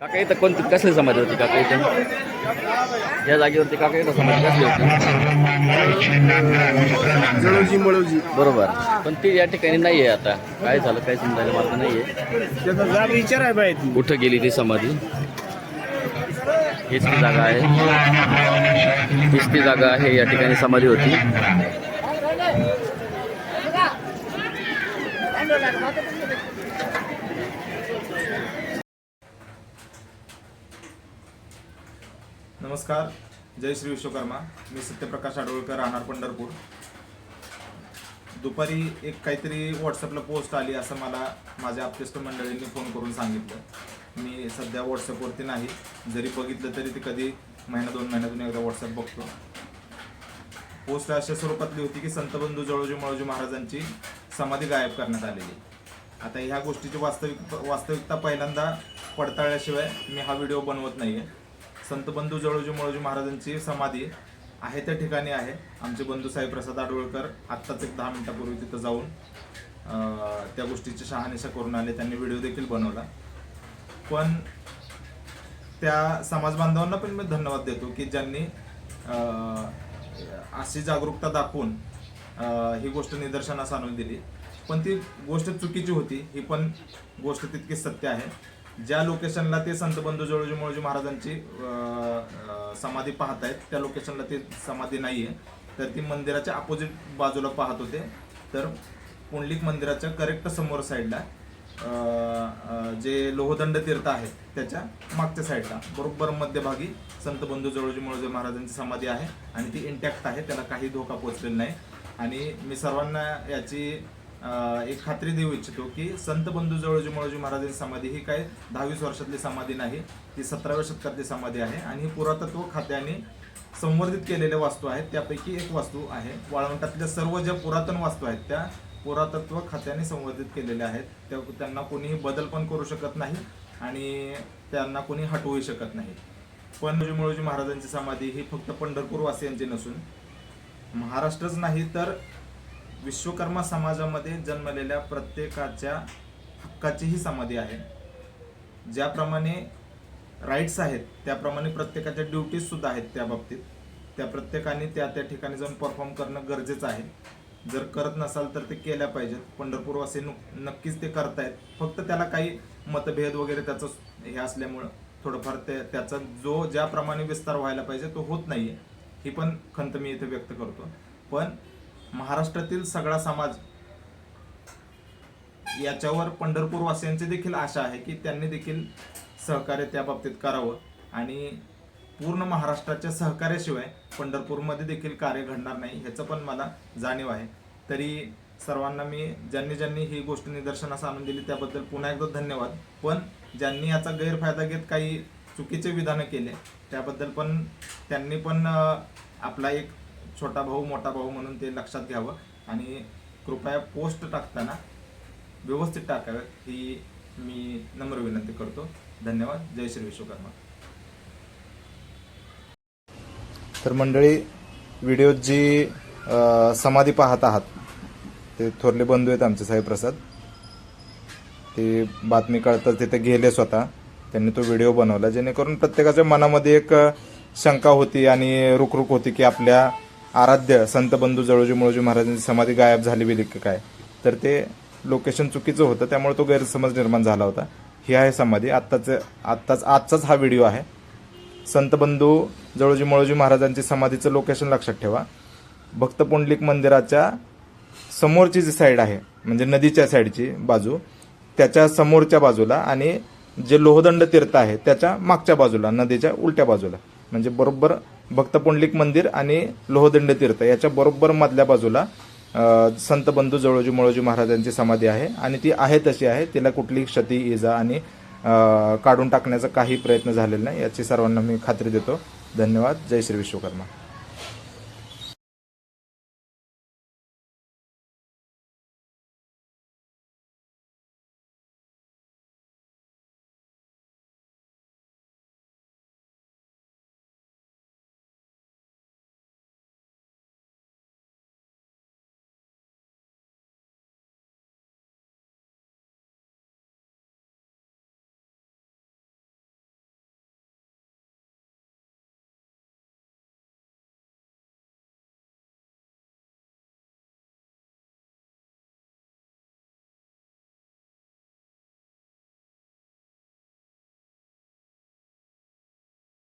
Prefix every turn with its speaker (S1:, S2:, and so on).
S1: काका इथं कोणती कसली समाधी होती काका इथं? या जागेवरती काका इथं समाधी कसली होती?
S2: मळोजी.
S1: बरोबर. पण ती या ठिकाणी नाही आहे आता. काय झालं काय समजायला मला नाही आहे
S2: विचार आहे बाई ती
S1: कुठं गेली ती समाधी? हीच ती जागा आहे. हीच ती जागा आहे या ठिकाणी समाधी होती.
S3: नमस्कार जय श्री विश्वकर्मा. मी सत्यप्रकाश आडोळकर राहणार पंढरपूर. दुपारी एक काहीतरी व्हॉट्सअपला पोस्ट आली असं मला माझ्या आप्तेष्ट मंडळींनी फोन करून सांगितलं. मी सध्या व्हॉट्सअपवरती नाही. जरी बघितलं तरी ते कधी महिना दोन महिन्यातून एकदा व्हॉट्सअप बघतो. पोस्ट अशा स्वरूपातली होती की संतबंधू जळोजी मळोजी महाराजांची समाधी गायब करण्यात आलेली. आता ह्या गोष्टीची वास्तविक वास्तविकता पहिल्यांदा पडताळल्याशिवाय मी हा व्हिडिओ बनवत संत बंधू जळोजी मळोजी महाराजांची समाधी आहे त्या ठिकाणी आहे. आमचे बंधू साहेब प्रसाद आडवळकर आत्ताच एक दहा मिनिटापूर्वी तिथं जाऊन त्या गोष्टीची शहानिशा करून आले. त्यांनी व्हिडिओ देखील बनवला. पण त्या समाज बांधवांना पण मी धन्यवाद देतो की ज्यांनी अशी जागरूकता दाखवून ही गोष्ट निदर्शनास आणून दिली. पण ती गोष्ट चुकीची होती. ही पण गोष्ट तितकीच सत्य आहे. ज्या लोकेशनला ते संत बंधू जळोजी मोळजी महाराजांची समाधी पाहत आहेत त्या लोकेशनला ती समाधी नाही आहे तर ती मंदिराच्या अपोजिट बाजूला पाहत होते. तर पुंडलिक मंदिराच्या करेक्ट समोर साईडला जे लोहदंड तीर्थ आहे त्याच्या मागच्या साईडला बरोबर मध्यभागी संत बंधू जवळजी मळोजी महाराजांची समाधी आहे आणि ती इंटॅक्ट आहे त्याला काही धोका पोचलेला नाही. आणि मी सर्वांना याची एक खात्री देऊ इच्छितो की संत बंधू जवळजी मळोजी महाराजांची समाधी ही काय दहावीस वर्षातली समाधी नाही ती सतराव्या शतकातली समाधी आहे आणि ही पुरातत्व खात्याने संवर्धित केलेल्या वास्तू आहेत त्यापैकी एक वास्तू आहे वाळवंटातल्या सर्व ज्या पुरातन वास्तू आहेत त्या पुरातत्व खात्याने संवर्धित केलेल्या आहेत. त्या त्यांना कोणीही बदल पण करू शकत नाही आणि त्यांना कोणी हटवूही शकत नाही. पण मुळजी महाराजांची समाधी ही फक्त पंढरपूर वासियांची नसून महाराष्ट्रच नाही तर विश्वकर्मा समाजामध्ये जन्मलेल्या प्रत्येकाच्या हक्काची ही समाधी आहे. ज्याप्रमाणे राईट्स आहेत त्याप्रमाणे प्रत्येकाच्या ड्युटीज सुद्धा आहेत त्या बाबतीत. त्या प्रत्येकाने त्या त्या ठिकाणी जाऊन परफॉर्म करणं गरजेचं आहे. जर करत नसाल तर ते केल्या पाहिजेत. पंढरपूरवासी नु- नक्कीच ते करतायत. फक्त त्याला काही मतभेद वगैरे त्याचं हे असल्यामुळं थोडंफार ते त्याचा जो ज्याप्रमाणे विस्तार व्हायला पाहिजे तो होत नाही आहे ही पण खंत मी इथे व्यक्त करतो. पण महाराष्ट्रातील सगळा समाज याच्यावर पंढरपूरवासियांची देखील आशा आहे की त्यांनी देखील सहकार्य त्या बाबतीत करावं आणि पूर्ण महाराष्ट्राच्या सहकार्याशिवाय पंढरपूरमध्ये देखील कार्य घडणार नाही ह्याचं पण मला जाणीव आहे. तरी सर्वांना मी ज्यांनी ज्यांनी ही गोष्ट निदर्शनास आणून दिली त्याबद्दल पुन्हा एकदा धन्यवाद. पण ज्यांनी याचा गैरफायदा घेत काही चुकीचे विधानं केले त्याबद्दल पण त्यांनी पण आपला एक छोटा भाऊ मोठा भाऊ म्हणून ते लक्षात घ्यावं आणि कृपया पोस्ट टाकताना व्यवस्थित टाकावं ही मी नम्र विनंती करतो. धन्यवाद. जय श्री विश्वकर्मा.
S4: तर मंडळी व्हिडिओत जी समाधी पाहत आहात ते थोरले बंधू आहेत आमचे साईप्रसाद ते बातमी कळताच तिथे गेले स्वतः. त्यांनी तो व्हिडिओ बनवला जेणेकरून प्रत्येकाच्या मनामध्ये एक शंका होती आणि रुकरुक होती की आपल्या आराध्य संत बंधू जळोजी मुळोजी महाराजांची समाधी गायब झाली बिली की काय? तर ते लोकेशन चुकीचं होतं त्यामुळे तो गैरसमज निर्माण झाला होता. ही आहे समाधी. आत्ताच आत्ताच आजचाच हा व्हिडिओ आहे. संतबंधू जळोजी मुळोजी महाराजांची समाधीचं लोकेशन लक्षात ठेवा. भक्त पुंडलिक मंदिराच्या समोरची जी साईड आहे म्हणजे नदीच्या साईडची बाजू त्याच्या समोरच्या बाजूला आणि जे लोहदंड तीर्थ आहे त्याच्या मागच्या बाजूला नदीच्या उलट्या बाजूला. म्हणजे बरोबर भक्त पुंडलिक मंदिर आणि लोहदंड तीर्थ याच्या बरोबर मधल्या बाजूला संत बंधू जवळजी मळोजी महाराजांची समाधी आहे आणि ती आहे तशी आहे तिला कुठलीही क्षती इजा आणि काढून टाकण्याचा काही प्रयत्न झालेला नाही याची सर्वांना मी खात्री देतो. धन्यवाद. जय श्री विश्वकर्मा.